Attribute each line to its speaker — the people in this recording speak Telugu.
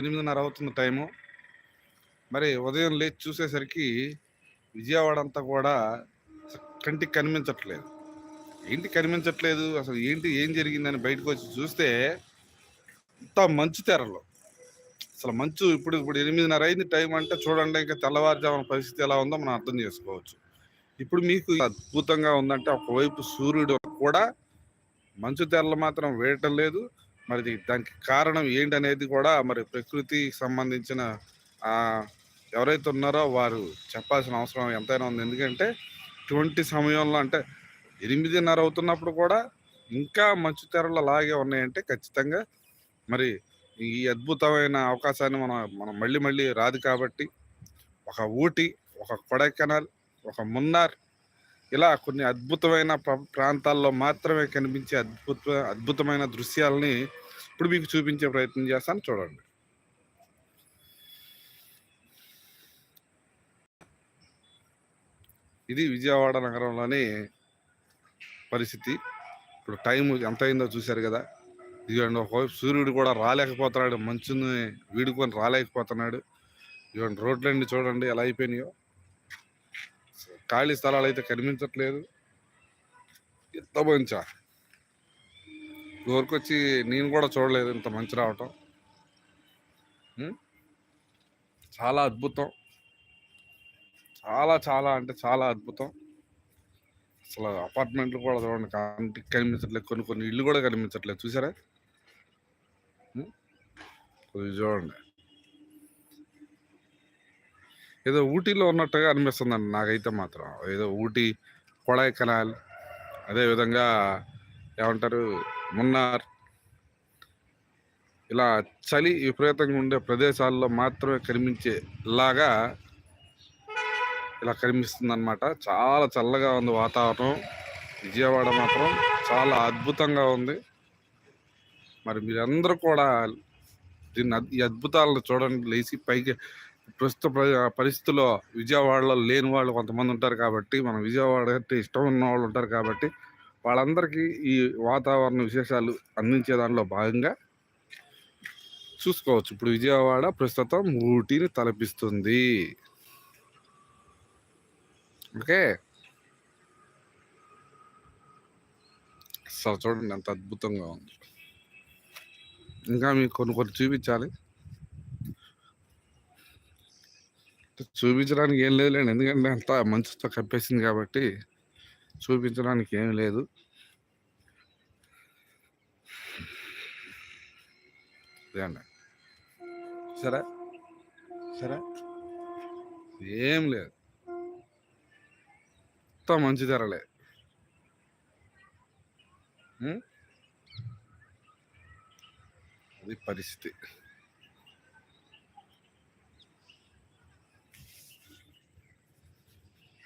Speaker 1: ఎనిమిదిన్నర అవుతుంది టైము. మరి ఉదయం లేచి చూసేసరికి విజయవాడ అంతా కూడా కంటికి కనిపించట్లేదు. ఏంటి కనిపించట్లేదు? అసలు ఏంటి ఏం జరిగిందని బయటకు వచ్చి చూస్తే అంతా మంచు తెరలు. అసలు మంచు ఇప్పుడు ఇప్పుడు ఎనిమిదిన్నర అయింది టైం అంటే చూడండి ఇంకా తెల్లవారుజామున పరిస్థితి ఎలా ఉందో మనం అర్థం చేసుకోవచ్చు. ఇప్పుడు మీకు అద్భుతంగా ఉందంటే ఒకవైపు సూర్యుడు కూడా మంచు తెరలు మాత్రం వేయటం లేదు. మరి దానికి కారణం ఏంటనేది కూడా మరి ప్రకృతికి సంబంధించిన ఎవరైతే ఉన్నారో వారు చెప్పాల్సిన అవసరం ఎంతైనా ఉంది. ఎందుకంటే ఇటువంటి సమయంలో అంటే ఎనిమిదిన్నర అవుతున్నప్పుడు కూడా ఇంకా మంచు తెరలు అలాగే ఉన్నాయంటే ఖచ్చితంగా మరి ఈ అద్భుతమైన అవకాశాన్ని మనం మనం మళ్ళీ మళ్ళీ రాదు కాబట్టి ఒక ఊటీ ఒక కొడైకెనాల్ ఒక మున్నార్ ఇలా కొన్ని అద్భుతమైన ప్రాంతాల్లో మాత్రమే కనిపించే అద్భుత అద్భుతమైన దృశ్యాలని ఇప్పుడు మీకు చూపించే ప్రయత్నం చేస్తాను. చూడండి. ఇది విజయవాడ నగరంలోని పరిస్థితి. ఇప్పుడు టైం ఎంత అయిందో చూశారు కదా. ఇదిగోండి ఒకవైపు సూర్యుడు కూడా రాలేకపోతున్నాడు. మంచుని వీడుకొని రాలేకపోతున్నాడు. ఇదిగోండి రోడ్లన్నీ చూడండి ఎలా అయిపోయినాయో. ఖాళీ స్థలాలు అయితే కనిపించట్లేదు. ఎంత మంచా? వచ్చి నేను కూడా చూడలేదు ఇంత మంచి రావటం. చాలా అద్భుతం. చాలా చాలా అంటే చాలా అద్భుతం. అసలు అపార్ట్మెంట్లు కూడా చూడండి కంటికి కనిపించట్లేదు కొన్ని కొన్ని ఇల్లు కూడా కనిపించట్లేదు. చూసారా? చూడండి. ఏదో ఊటీలో ఉన్నట్టుగా అనిపిస్తుందండి నాకైతే మాత్రం. ఏదో ఊటీ కొడైకెనాల్ అదేవిధంగా ఏమంటారు మున్నార్. ఇలా చలి విపరీతంగా ఉండే ప్రదేశాల్లో మాత్రమే కనిపించేలాగా ఇలా కనిపిస్తుందన్నమాట. చాలా చల్లగా ఉంది వాతావరణం. విజయవాడ మాత్రం చాలా అద్భుతంగా ఉంది. మరి మీరందరూ కూడా దీన్ని ఈ అద్భుతాలను చూడండి. లేచి పైకి ప్రస్తుత పరిస్థితుల్లో విజయవాడలో లేని వాళ్ళు కొంతమంది ఉంటారు కాబట్టి మన విజయవాడ అంటే ఇష్టం ఉన్న వాళ్ళు ఉంటారు కాబట్టి వాళ్ళందరికీ ఈ వాతావరణ విశేషాలు అందించే దానిలో భాగంగా చూసుకోవచ్చు. ఇప్పుడు విజయవాడ ప్రస్తుతం ఊటీని తలపిస్తుంది. ఓకే? అసలు చూడండి ఎంత అద్భుతంగా ఉంది. ఇంకా మీకు కొన్ని కొన్ని చూపించాలి. చూపించడానికి ఏం లేదులేండి. ఎందుకంటే అంత మంచుతో కప్పేసింది కాబట్టి చూపించడానికి ఏం లేదు. ఇదండి. సరే? సరే? ఏం లేదు. మొత్తం మంచి ధరలే. అది పరిస్థితి.